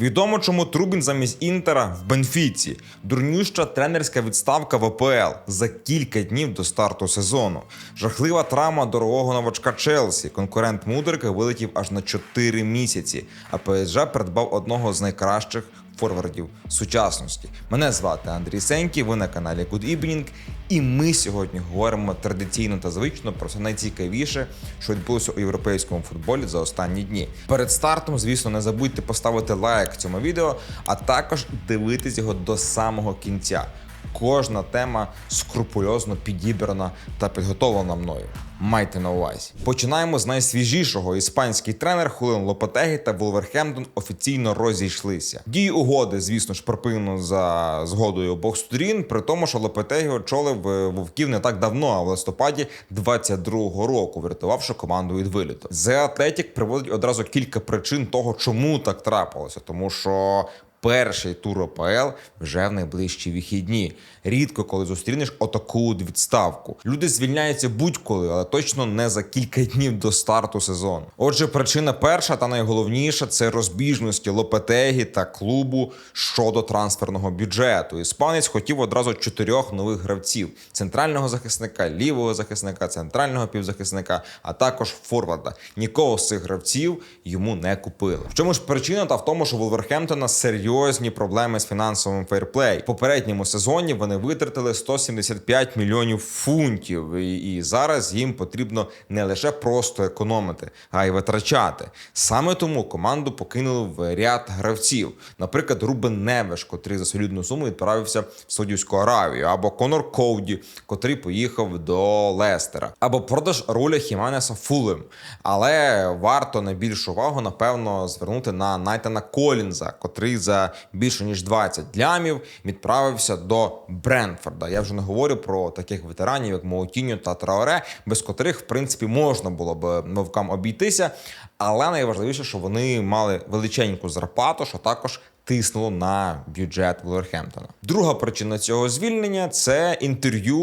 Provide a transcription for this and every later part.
Відомо, чому Трубін замість Інтера в Бенфіці. Дурнюща тренерська відставка в АПЛ за кілька днів до старту сезону. Жахлива травма дорогого новачка Челсі. Конкурент Мудрика вилетів аж на 4 місяці. А ПСЖ придбав одного з найкращих форвардів сучасності. Мене звати Андрій Сенький, ви на каналі Good Evening. І ми сьогодні говоримо традиційно та звично про все найцікавіше, що відбулося у європейському футболі за останні дні. Перед стартом, звісно, не забудьте поставити лайк цьому відео, а також дивитись його до самого кінця. Кожна тема скрупульозно підібрана та підготовлена мною. Майте на увазі. Починаємо з найсвіжішого. Іспанський тренер Хулен Лопетегі та Волверхемптон офіційно розійшлися. Дії угоди, звісно ж, припинено за згодою обох сторін, при тому, що Лопетегі очолив е, вовків не так давно, а в листопаді 22-го року, врятувавши команду від виліту. The Athletic приводить одразу кілька причин того, чому так трапилося, тому що. Перший тур ОПЛ вже в найближчі вихідні. Рідко коли зустрінеш отаку відставку. Люди звільняються будь-коли, але точно не за кілька днів до старту сезону. Отже, причина перша та найголовніша це розбіжності Лопетегі та клубу щодо трансферного бюджету. Іспанець хотів одразу чотирьох нових гравців: центрального захисника, лівого захисника, центрального півзахисника, а також форварда. Нікого з цих гравців йому не купили. В чому ж причина? Та в тому, що Волверхемптона серйозні проблеми з фінансовим фейрплей. В попередньому сезоні вони витратили 175 мільйонів фунтів, і, зараз їм потрібно не лише просто економити, а й витрачати. Саме тому команду покинули в ряд гравців. Наприклад, Рубен Невеш, котрий за солідну суму відправився в Саудівську Аравію, або Конор Коуді, котрий поїхав до Лестера, або продаж Руля Хіманеса Фулем. Але варто найбільшу увагу, напевно, звернути на Найтана Колінза, котрий за більше ніж 20 лямів відправився до Бренфорда. Я вже не говорю про таких ветеранів, як Моутіньо та Траоре, без котрих, в принципі, можна було б вовкам обійтися. Але найважливіше, що вони мали величеньку зарплату, що також тиснуло на бюджет Волверхемптона. Друга причина цього звільнення це інтерв'ю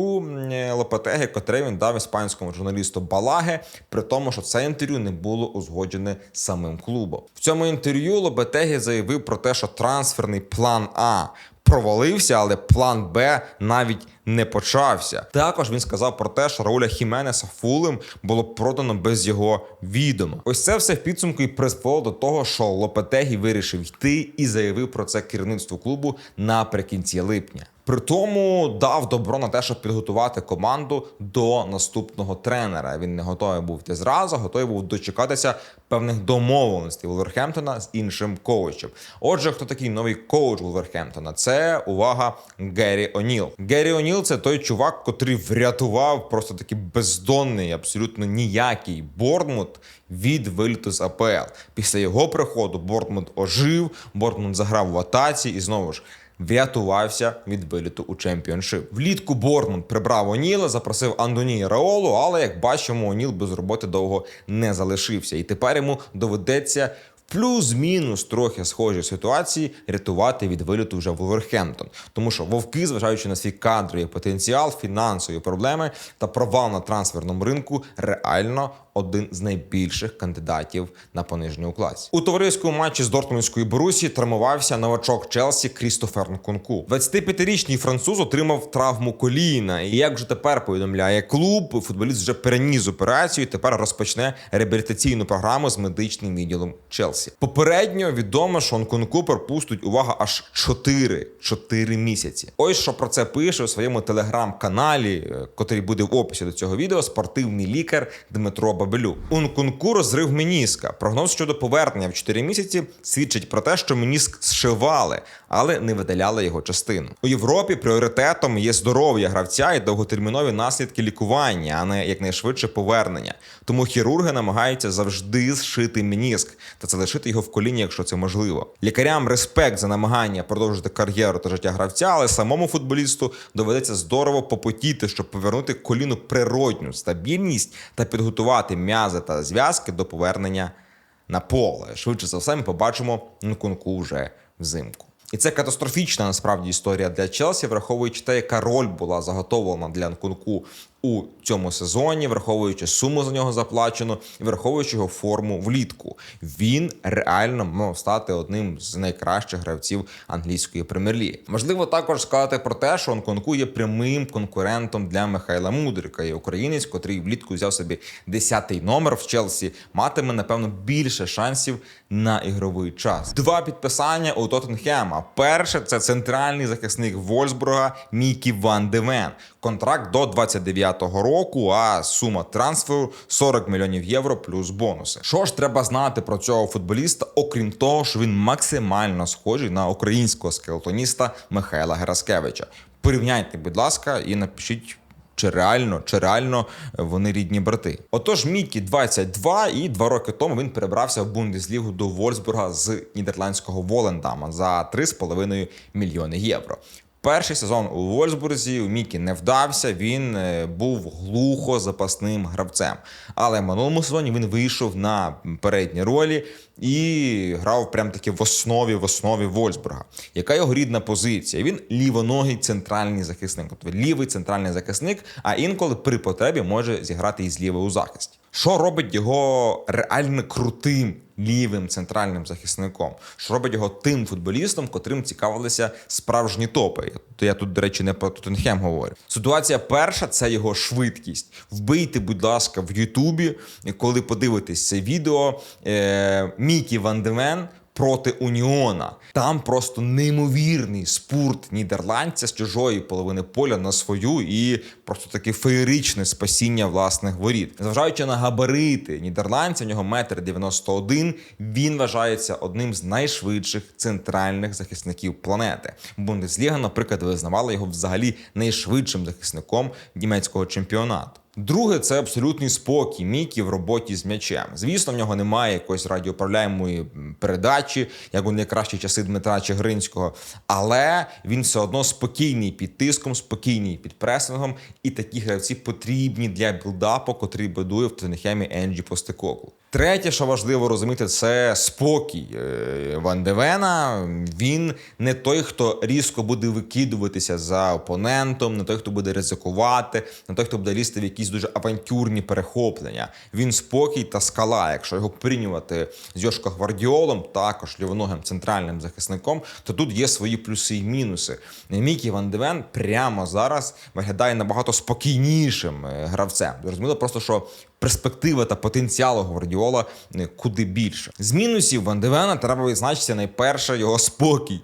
Лопетеги, котре він дав іспанському журналісту Балаге, при тому, що це інтерв'ю не було узгоджене самим клубом. В цьому інтерв'ю Лопетегі заявив про те, що трансферний план А провалився, але план Б навіть не почався. Також він сказав про те, що Рауля Хіменеса Фулем було продано без його відома. Ось це все в підсумку і призвело до того, що Лопетегі вирішив йти і заявив про це керівництву клубу наприкінці липня. При тому дав добро на те, щоб підготувати команду до наступного тренера. Він не готовий був йти зразу, готовий був дочекатися певних домовленостей Волверхемптона з іншим коучем. Отже, хто такий новий коуч Волверхемптона? Це увага Геррі Оніл. Геррі Оніл це той чувак, котрий врятував просто такий бездонний, абсолютно ніякий Борнмут від виліту з АПЛ. Після його приходу Бортмут ожив, Бортмут заграв в атаці і знову ж. Врятувався від виліту у чемпіоншип. Влітку Бортмунд прибрав Оніла, запросив Андонії Раолу, але як бачимо, Оніл без роботи довго не залишився, і тепер йому доведеться. В Плюс-мінус трохи схожі ситуації рятувати від виліту вже Вулверхемптон. Тому що вовки, зважаючи на свій кадровий потенціал, фінансові проблеми та провал на трансферному ринку, реально один з найбільших кандидатів на понижню класі. У товариському матчі з Дортмундської Борусі травмувався новачок Челсі Крістофер Нкунку. 25-річний француз отримав травму коліна. І як вже тепер повідомляє клуб, футболіст вже переніс операцію. і Тепер розпочне реабілітаційну програму з медичним відділом Челсі. Попередньо відомо, що Нкунку пропустить увага аж 4, 4 місяці. Ось що про це пише у своєму телеграм-каналі, е, котрий буде в описі до цього відео. Спортивний лікар Дмитро Бабелюк. У Нкунку розрив меніска. Прогноз щодо повернення в 4 місяці свідчить про те, що меніск зшивали, але не видаляли його частину. У Європі пріоритетом є здоров'я гравця і довготермінові наслідки лікування, а не якнайшвидше повернення. Тому хірурги намагаються завжди зшити меніск та залишити його в коліні, якщо це можливо. Лікарям респект за намагання продовжити кар'єру та життя гравця, але самому футболісту доведеться здорово попотіти, щоб повернути коліну природню стабільність та підготувати м'язи та зв'язки до повернення на поле. Швидше за все, ми побачимо Нкунку вже взимку. І це катастрофічна насправді історія для Челсі, враховуючи те, яка роль була заготовлена для Нкунку у цьому сезоні, враховуючи суму за нього заплачену і враховуючи його форму влітку. Він реально мав стати одним з найкращих гравців англійської прем'єр-ліги. Можливо, також сказати про те, що Онконку є прямим конкурентом для Михайла Мудрика. І українець, котрий влітку взяв собі 10-й номер в Челсі, матиме напевно більше шансів на ігровий час. Два підписання у Тоттенхема. Перше це центральний захисник Вольсбурга Мікі Ван Девен. Контракт до 29-го року, а сума трансферу 40 мільйонів євро плюс бонуси. Що ж треба знати про цього футболіста, окрім того, що він максимально схожий на українського скелетоніста Михайла Гераскевича. Порівняйте, будь ласка, і напишіть. Чи реально, чи реально вони рідні брати? Отож, Мікі 22, і два роки тому він перебрався в Бундеслігу до Вольсбурга з нідерландського Волендама за 3,5 мільйони євро. Перший сезон у Вольсбурзі у Мікі не вдався. Він е, був глухо запасним гравцем. Але в минулому сезоні він вийшов на передні ролі і грав прям таки в основі в основі Вольсбурга. Яка його рідна позиція? Він лівоногий центральний захисник, тобто лівий центральний захисник, а інколи при потребі може зіграти і зліва у захисті. Що робить його реально крутим лівим центральним захисником? Що робить його тим футболістом, котрим цікавилися справжні топи? То я тут, до речі, не про Тоттенхем говорю. Ситуація перша це його швидкість. Вбийте, будь ласка, в Ютубі, коли подивитесь це відео. Е- Мікі Вандемен проти Уніона. Там просто неймовірний спурт нідерландця з чужої половини поля на свою і просто таке феєричне спасіння власних воріт. Зважаючи на габарити нідерландця, у нього метр 91, Він вважається одним з найшвидших центральних захисників планети. Бундесліга, наприклад, визнавала його взагалі найшвидшим захисником німецького чемпіонату. Друге, це абсолютний спокій Мікі в роботі з м'ячем. Звісно, в нього немає якоїсь радіоуправляємої передачі, як у найкращі часи Дмитра Чигринського, але він все одно спокійний під тиском, спокійний під пресингом, і такі гравці потрібні для білдапу, котрий будує в Тенхемі Енджі Постекоклу. Третє, що важливо розуміти, це спокій е, Ван Девена. Він не той, хто різко буде викидуватися за опонентом, не той, хто буде ризикувати, не той, хто буде лізти в якісь дуже авантюрні перехоплення. Він спокій та скала. Якщо його порівнювати з Йошко Гвардіолом, також лівоногим центральним захисником, то тут є свої плюси і мінуси. Мікі Ван Девен прямо зараз виглядає набагато спокійнішим е, гравцем. Зрозуміло, просто що перспектива та потенціал Гвардіола е, куди більше. З мінусів Ван Девена треба відзначити найперше його спокій.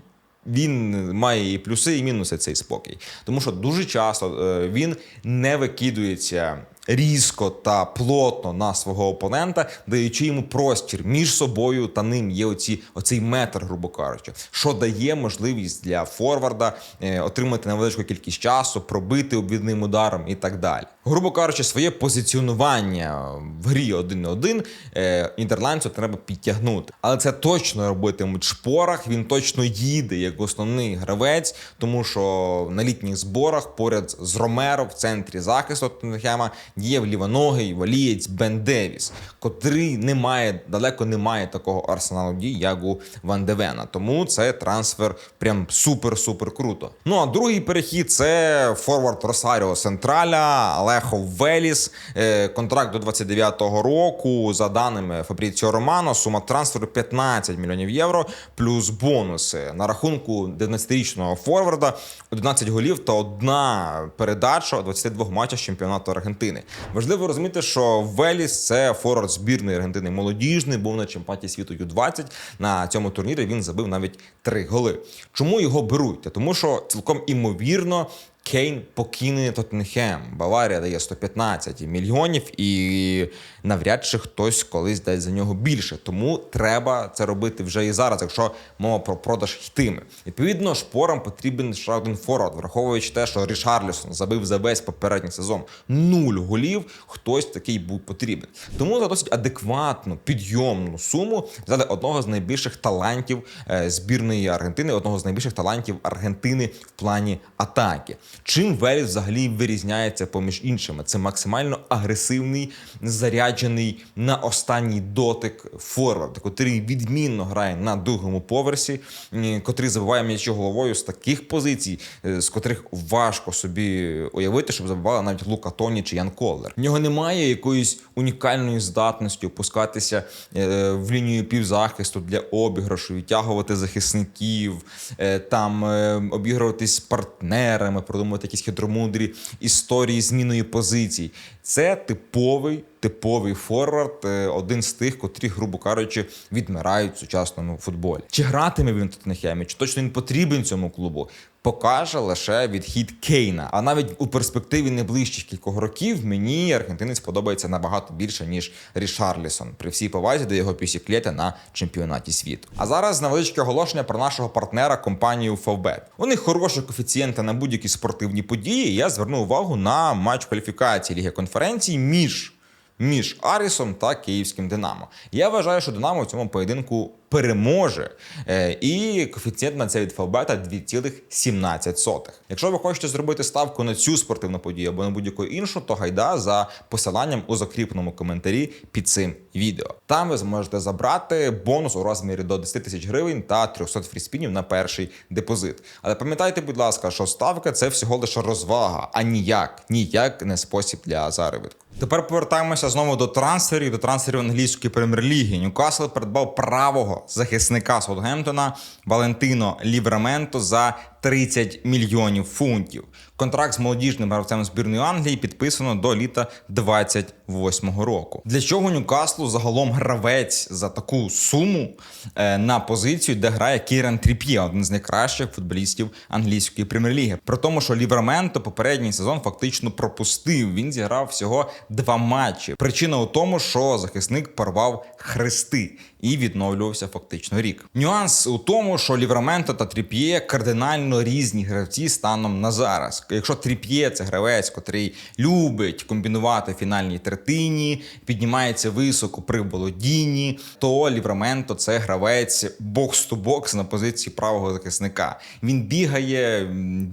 Він має і плюси, і мінуси цей спокій. Тому що дуже часто е, він не викидується різко та плотно на свого опонента, даючи йому простір між собою та ним. Є оці оцей метр, грубо кажучи, що дає можливість для Форварда е, отримати невеличку кількість часу, пробити обвідним ударом і так далі. Грубо кажучи, своє позиціонування в грі один на один е, нідерландцю треба підтягнути. Але це точно робитимуть шпорах. Він точно їде як основний гравець, тому що на літніх зборах поряд з Ромеро в центрі захисту Тоттенхема діяв лівоногий валієць Бен Девіс, котрий не має далеко не має такого арсеналу дій, як у Ван Девена. Тому це трансфер прям супер-супер круто. Ну а другий перехід це форвард Росаріо Централя, Алехо Веліс. Е, контракт до 29-го року. За даними Фабріціо Романо, сума трансферу 15 мільйонів євро, плюс бонуси на рахунку 19-річного форварда, 11 голів та одна передача у 22 матчах чемпіонату Аргентини. Важливо розуміти, що Веліс це форвард збірної Аргентини молодіжний, був на чемпіонаті світу Ю-20. На цьому турнірі він забив навіть три голи. Чому його беруть? Тому що цілком імовірно Кейн покине Тоттенхем. Баварія дає 115 мільйонів, і навряд чи хтось колись дасть за нього більше. Тому треба це робити вже і зараз, якщо мова про продаж йтиме. Відповідно, шпорам потрібен ще один форвард, враховуючи те, що Рішарлісон забив за весь попередній сезон нуль голів. Хтось такий був потрібен. Тому за досить адекватну підйомну суму взяли одного з найбільших талантів е, збірної Аргентини, одного з найбільших талантів Аргентини в плані атаки. Чим Веліс взагалі вирізняється поміж іншими? Це максимально агресивний, заряджений на останній дотик форвард, котрий відмінно грає на другому поверсі, котрий забиває м'ячі головою з таких позицій, е, з котрих важко собі уявити, щоб забивали навіть Лука Тоні чи Ян Коллер. В нього немає якоїсь унікальної здатності опускатися е, в лінію півзахисту для обіграшу, відтягувати захисників, е, там обігруватись з партнерами, продумувати якісь хитромудрі історії зміною позицій. Це типовий. Типовий форвард, е, один з тих, котрі, грубо кажучи, відмирають в сучасному футболі. Чи гратиме він в Тоттенхемі, чи точно він потрібен цьому клубу? Покаже лише відхід Кейна. А навіть у перспективі найближчих кількох років мені аргентинець подобається набагато більше ніж Рішарлісон, при всій повазі до його пісіклєта на чемпіонаті світу. А зараз невеличке оголошення про нашого партнера компанію Favbet. У них хороші коефіцієнти на будь-які спортивні події. Я зверну увагу на матч кваліфікації Ліги конференцій між між Арісом та Київським Динамо. Я вважаю, що Динамо в цьому поєдинку переможе. Е, І коефіцієнт на це від Фавбета 2,17. Якщо ви хочете зробити ставку на цю спортивну подію або на будь-яку іншу, то гайда за посиланням у закріпленому коментарі під цим відео. Там ви зможете забрати бонус у розмірі до 10 тисяч гривень та 300 фріспінів на перший депозит. Але пам'ятайте, будь ласка, що ставка це всього лише розвага, а ніяк, ніяк не спосіб для заробітку. Тепер повертаємося знову до трансферів, до трансферів англійської прем'єр-ліги. Ньюкасл придбав правого захисника Саутгемптона Валентино Лівраменто за 30 мільйонів фунтів. Контракт з молодіжним гравцем збірної Англії підписано до літа 28-го року. Для чого Ньюкаслу загалом гравець за таку суму е, на позицію, де грає Кіран Тріп'є, один з найкращих футболістів англійської прем'єр-ліги. При тому, що Лівраменто попередній сезон фактично пропустив. Він зіграв всього два матчі. Причина у тому, що захисник порвав хрести і відновлювався фактично рік. Нюанс у тому, що Лівраменто та Тріп'є кардинально різні гравці станом на зараз. Якщо Тріп'є це гравець, котрий любить комбінувати фінальні третині, піднімається високо при володінні, то Лівраменто це гравець бокс-ту-бокс на позиції правого захисника. Він бігає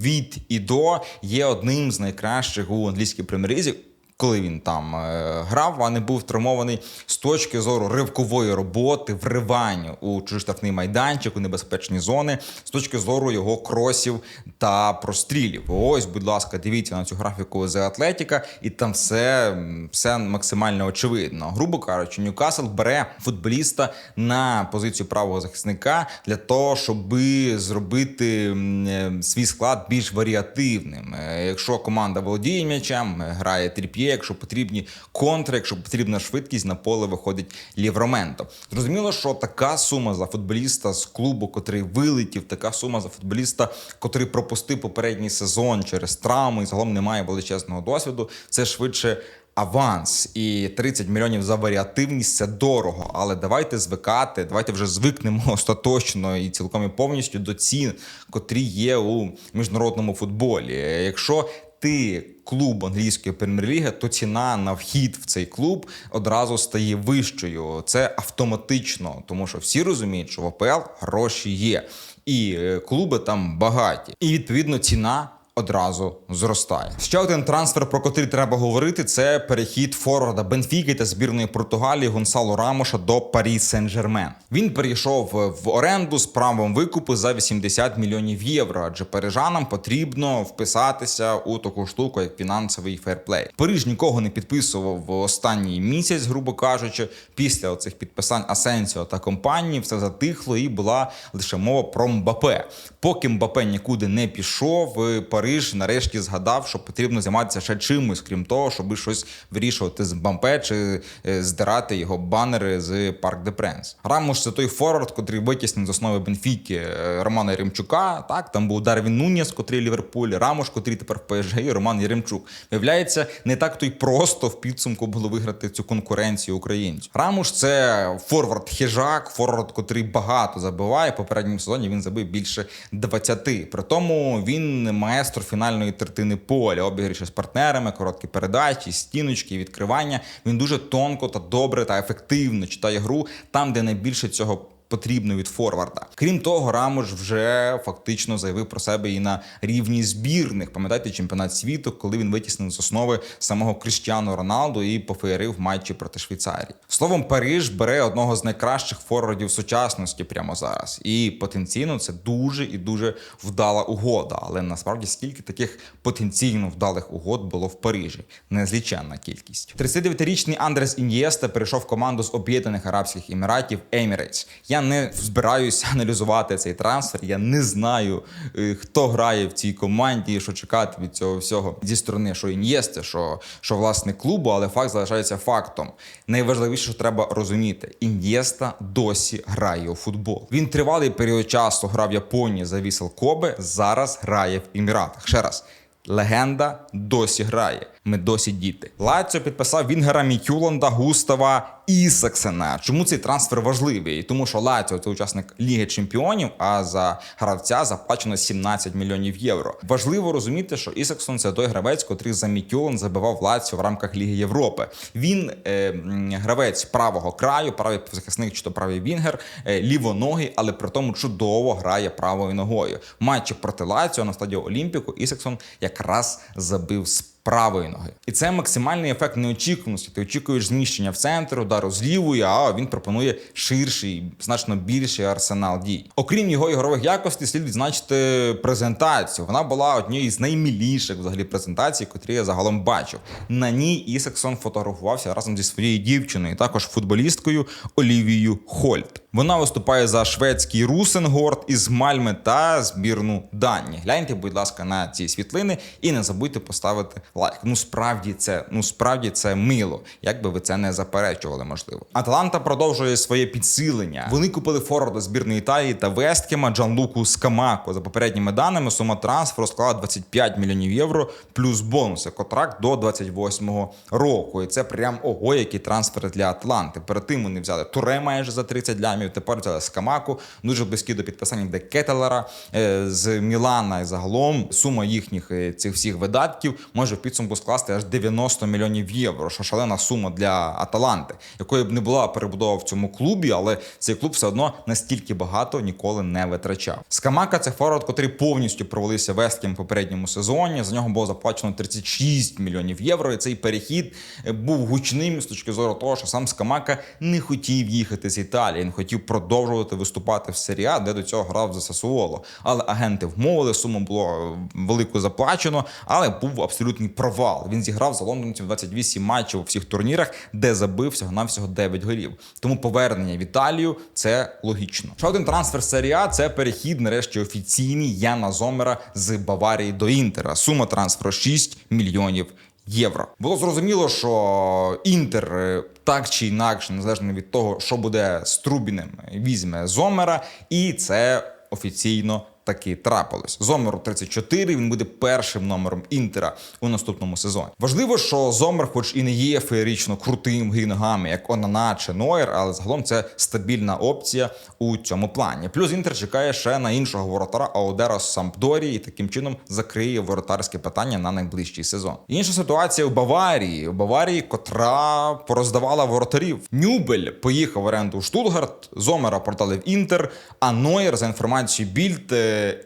від і до, є одним з найкращих у англійській прем'єр-лізі, коли він там е, грав, а не був травмований з точки зору ривкової роботи, вривання у чужий майданчик, у небезпечні зони, з точки зору його кросів та прострілів. Ось, будь ласка, дивіться на цю графіку з Атлетіка, і там все, все максимально очевидно. Грубо кажучи, Ньюкасл бере футболіста на позицію правого захисника для того, щоб зробити е, свій склад більш варіативним. Е, Якщо команда володіє м'ячем, грає тріп'є, якщо потрібні контри, якщо потрібна швидкість, на поле виходить Лівроменто. Зрозуміло, що така сума за футболіста з клубу, котрий вилетів, така сума за футболіста, котрий пропустив попередній сезон через травми і загалом не має величезного досвіду. Це швидше. Аванс і 30 мільйонів за варіативність це дорого. Але давайте звикати, давайте вже звикнемо остаточно і цілком і повністю до цін, котрі є у міжнародному футболі. Якщо ти клуб англійської прем'єр-ліги, то ціна на вхід в цей клуб одразу стає вищою. Це автоматично, тому що всі розуміють, що в АПЛ гроші є, і е, клуби там багаті. І відповідно ціна. Одразу зростає. Ще один трансфер, про котрий треба говорити, це перехід форварда Бенфіки та збірної Португалії Гонсало Рамоша до Парі Сен-Жермен. Він перейшов в оренду з правом викупу за 80 мільйонів євро, адже парижанам потрібно вписатися у таку штуку, як фінансовий ферплей. Париж нікого не підписував в останній місяць, грубо кажучи. Після оцих підписань Асенсіо та компанії все затихло і була лише мова про Мбапе. Поки Мбапе нікуди не пішов, Париж нарешті згадав, що потрібно займатися ще чимось, крім того, щоб щось вирішувати з Мбапе чи е, здирати його банери з Парк де Пренс. Рамош це той форвард, котрий витіснив з основи Бенфіки е, Романа Єремчука. Так, там був Дарвін Нуніс, котрий Ліверпуль, Рамош, котрий тепер в ПСЖ, і Роман Єремчук. Виявляється, не так то й просто в підсумку було виграти цю конкуренцію українців. Рамош це форвард хижак, форвард, котрий багато забиває. В попередньому сезоні він забив більше 20. При тому він маестро фінальної третини поля, обігріші з партнерами, короткі передачі, стіночки, відкривання. Він дуже тонко та добре та ефективно читає гру там, де найбільше цього потрібно від форварда. Крім того, Рамош вже фактично заявив про себе і на рівні збірних. Пам'ятаєте чемпіонат світу, коли він витіснив з основи самого Кріштіану Роналду і пофеєрив матчі проти Швейцарії. Словом, Париж бере одного з найкращих форвардів сучасності прямо зараз, і потенційно це дуже і дуже вдала угода. Але насправді скільки таких потенційно вдалих угод було в Парижі? Незліченна кількість. 39-річний Андрес Ін'єста перейшов в команду з Об'єднаних Арабських Еміратів Emirates. Я не збираюся аналізувати цей трансфер. Я не знаю, е, хто грає в цій команді, що чекати від цього всього зі сторони, що Ін'єсте, що, що власне клубу, але факт залишається фактом. Найважливіше, що треба розуміти, Ін'єста досі грає у футбол. Він тривалий період часу грав в Японії за Вісел Кобе, зараз грає в Еміратах. Ще раз. Легенда досі грає. Ми досі діти. Лаціо підписав Вінгера Мітюланда Густава Ісаксена. Чому цей трансфер важливий? Тому що Лаціо це учасник Ліги Чемпіонів, а за гравця заплачено 17 мільйонів євро. Важливо розуміти, що Ісаксон це той гравець, котрий за Мітюланд забивав Лаціо в рамках Ліги Європи. Він е, гравець правого краю, правий захисник чи то правий Вінгер, е, лівоногий, але при тому чудово грає правою ногою. В матчі проти Лаціо на стадіо Олімпіку Ісаксон якраз забив з правої ноги. І це максимальний ефект неочікуваності. Ти очікуєш зміщення в центр, удару з лівої, а він пропонує ширший, значно більший арсенал дій. Окрім його ігрових якостей, слід відзначити презентацію. Вона була однією з найміліших взагалі презентацій, котрі я загалом бачив. На ній Ісаксон фотографувався разом зі своєю дівчиною, також футболісткою Олівією Хольт. Вона виступає за шведський Русенгорд із Мальми та збірну Дані. Гляньте, будь ласка, на ці світлини і не забудьте поставити лайк. Ну справді це, ну справді це мило, як би ви це не заперечували, можливо. Аталанта продовжує своє підсилення. Вони купили форварда збірної Італії та Весткема Джанлуку Скамако. За попередніми даними сума трансферу склала 25 мільйонів євро плюс бонуси. Контракт до 28-го року. І це прям ого, який трансфер для Атланти. Перед тим вони взяли Туре майже за 30 лямів. Тепер взяли Скамаку, дуже близькі до підписання де Кетелера е, з Мілана. І загалом сума їхніх е, цих всіх видатків може в підсумку скласти аж 90 мільйонів євро. Що шалена сума для Аталанти, якої б не була перебудова в цьому клубі, але цей клуб все одно настільки багато ніколи не витрачав. Скамака це форвард, котрий повністю провалився Весткім в попередньому сезоні. За нього було заплачено 36 мільйонів євро. І цей перехід е, був гучним з точки зору того, що сам Скамака не хотів їхати з Італії, він хотів продовжувати виступати в серії А, де до цього грав за Сасуоло. Але агенти вмовили, суму було е, велику заплачено, але був абсолютний провал. Він зіграв за лондонців 28 матчів у всіх турнірах, де забив всього на всього 9 голів. Тому повернення в Італію це логічно. Ще один трансфер серії А – це перехід, нарешті офіційний Яна Зомера з Баварії до Інтера. Сума трансферу 6 мільйонів євро. Було зрозуміло, що Інтер е, так чи інакше, незалежно від того, що буде з Трубіним, візьме Зомера, і це офіційно. Таки трапилось. Зомеру 34, він буде першим номером Інтера у наступному сезоні. Важливо, що Зомер, хоч і не є феєрично крутим в грі ногами, як Онана чи Нойер, але загалом це стабільна опція у цьому плані. Плюс Інтер чекає ще на іншого воротара Аудера з Сампдорії і таким чином закриє воротарське питання на найближчий сезон. Інша ситуація у Баварії. У Баварії, котра пороздавала воротарів. Нюбель поїхав в оренду у Штутгарт, Зомера продали в Інтер, а Нойер, за інформацією Більд,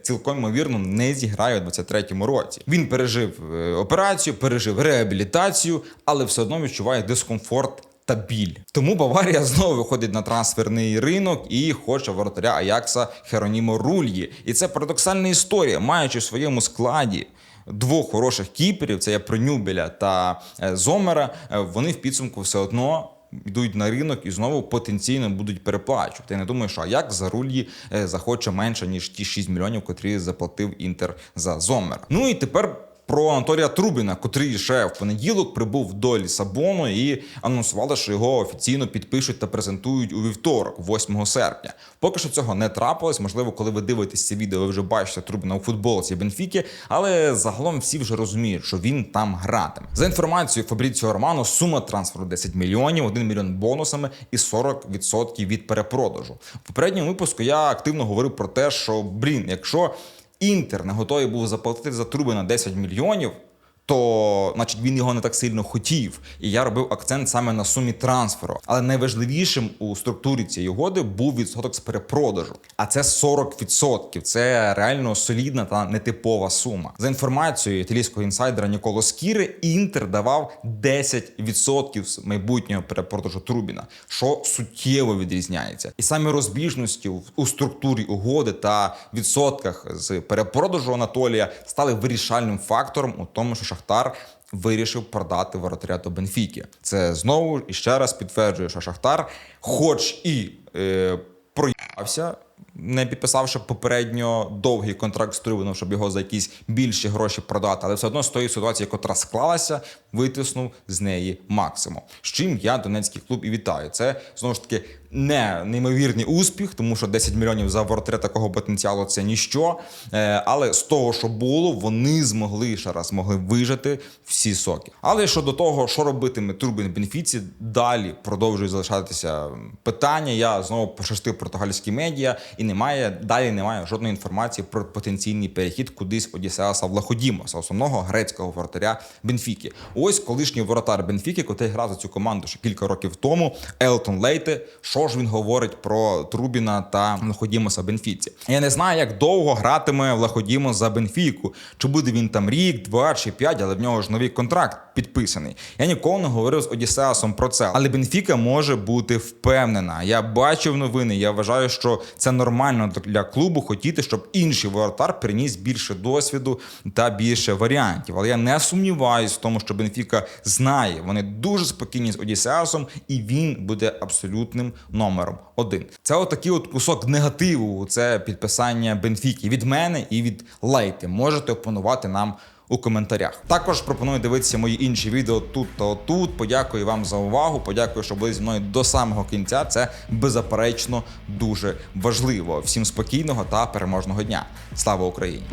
цілком ймовірно не зіграє у 23-му році. Він пережив е, операцію, пережив реабілітацію, але все одно відчуває дискомфорт. Та біль тому Баварія знову виходить на трансферний ринок і хоче воротаря Аякса Херонімо Рульї. І це парадоксальна історія, маючи в своєму складі двох хороших кіперів, це я про Нюбеля та е, Зомера. е, Вони в підсумку все одно йдуть на ринок і знову потенційно будуть переплачувати. Я не думаю, що Аяк за рульї е, захоче менше ніж ті 6 мільйонів, котрі заплатив Інтер за зомер. Ну і тепер. Про Анатолія Трубіна, котрий ще в понеділок прибув до Лісабону і анонсували, що його офіційно підпишуть та презентують у вівторок, 8 серпня. Поки що цього не трапилось. Можливо, коли ви дивитесь це відео, ви вже бачите Трубіна у футболці Бенфіки, але загалом всі вже розуміють, що він там гратиме. За інформацією Фабріціо Романо, сума трансферу 10 мільйонів, 1 мільйон бонусами і 40% від перепродажу. В попередньому випуску я активно говорив про те, що блін, якщо Інтер не готовий був заплатити за труби на 10 мільйонів, то значить він його не так сильно хотів. І я робив акцент саме на сумі трансферу. Але найважливішим у структурі цієї угоди був відсоток з перепродажу. А це 40%. Це реально солідна та нетипова сума. За інформацією італійського інсайдера Ніколо Скіри, Інтер давав 10% з майбутнього перепродажу Трубіна, що суттєво відрізняється. І саме розбіжності у структурі угоди та відсотках з перепродажу Анатолія стали вирішальним фактором у тому, що Шахтар вирішив продати воротаря до Бенфіки. Це знову і ще раз підтверджує, що Шахтар, хоч і е, проїбався, не підписавши попередньо довгий контракт з Трубином, щоб його за якісь більші гроші продати, але все одно з тої ситуації, яка склалася, витиснув з неї максимум. З чим я донецький клуб і вітаю. Це знову ж таки не неймовірний успіх, тому що 10 мільйонів за воротаря такого потенціалу це ніщо. Е, Але з того, що було, вони змогли ще раз змогли вижити всі соки. Але щодо того, що робитиме Турбін Бенфіці, далі продовжує залишатися питання. Я знову пошестив португальські медіа, і немає далі немає жодної інформації про потенційний перехід кудись Одіссеаса Влаходімоса, основного грецького воротаря Бенфіки. Ось колишній воротар Бенфіки, котрий грав за цю команду ще кілька років тому. Елтон Лейте. Що ж він говорить про Трубіна та Влаходімоса Бенфіці? Я не знаю, як довго гратиме Влаходімос за Бенфіку. Чи буде він там рік, два чи п'ять, але в нього ж новий контракт підписаний. Я ніколи не говорив з Одіссеасом про це. Але Бенфіка може бути впевнена. Я бачив новини. Я вважаю, що це нормально для клубу хотіти, щоб інший воротар приніс більше досвіду та більше варіантів. Але я не сумніваюся в тому, що Бенфіка знає. Вони дуже спокійні з Одіссеасом, і він буде абсолютним номером один. Це отакий от кусок негативу. Це підписання Бенфіки від мене і від Лейти. Можете опонувати нам. У коментарях також пропоную дивитися мої інші відео тут та отут. Подякую вам за увагу. Подякую, що були зі мною до самого кінця. Це беззаперечно дуже важливо. Всім спокійного та переможного дня. Слава Україні!